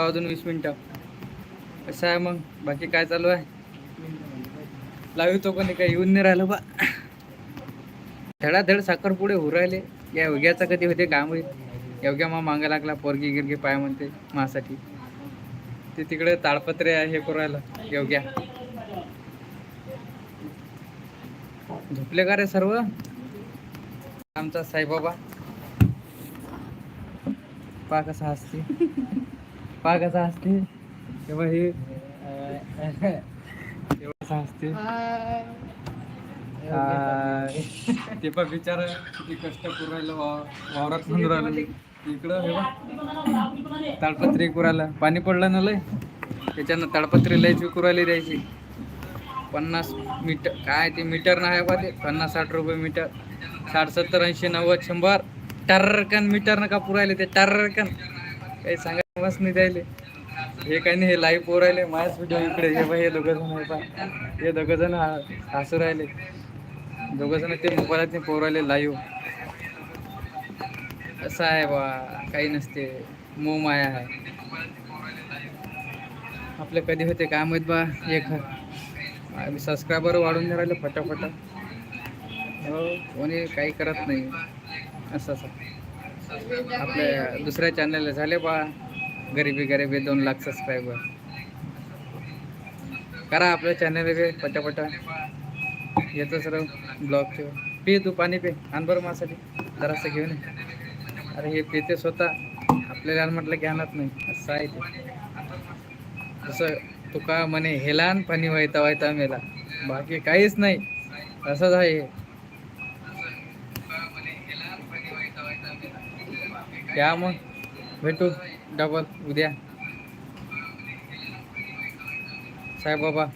अजून वीस मिनिटं. कसं आहे मग? बाकी काय चालू आहे? लावितो कोणी काय येऊन नाही राहिलं बा. धडाधड साखर पुढे राहिले. या योग्याचा कधी होते काम होईल योग्या मा मागा लागला पोरगी गिरगी पाय म्हणते मासाठी. ते तिकडे ताडपत्रे आहे हे करायला राहिलं योग्या. झोपले का रे सर्व? आमचा साईबाबा. पा कसा असते पा कसा हसते तेव्हा हे तेव्हा आ, ते पण बिचार किती कष्ट वाव- वावरात म्हणून राहिलं. इकडं हे. ताडपत्री करू राहिलं. पाणी पडलं ना लय? त्याच्यानं ताडपत्री लयच विकू राहिली द्यायची पन्नास मीटर काय ते मीटर नाही बा ते? पन्नास साठ रुपये मीटर. साठ सत्तर ऐंशी नव्वद शंभर. टर्रकन मीटर नका पुरायले ते टर्रकन. काही सांगायला मस्त नाही द्यायले हे काही नाही हे लाईव्ह पोर राहिले. माझ्याच व्हिडिओ इकडे हे हे दोघ जण आहे हे दोघ जण हसू राहिले. दोघ जण ते मोबाईलात पोर राहिले लाईव्ह असं आहे बा काही नसते. मोह माया आहे. आपले कधी होते काय माहीत बा एक सबस्क्रायबर वाढून राहिले फटाफट. हो कोणी काही करत नाही. असं असं. आपल्या दुसऱ्या चॅनलला झाले बा. गरिबी गरीबी दोन लाख सबस्क्रायबर करा आपल्या चॅनल पटापटा. येतो सर ब्लॉग ठेव तू पाणी पे. आण बरं माझ्यासाठी जरासं घेऊन अरे हे पिते स्वतः. आपल्याला म्हटलं की आणत नाही. असं आहे ते. जसं तुका म्हणे हेलान पाणी व्हायता व्हायता मेला. बाकी काहीच नाही. असंच आहे हे. या मग भेटू. डबल उद्या. साहेब बाबा.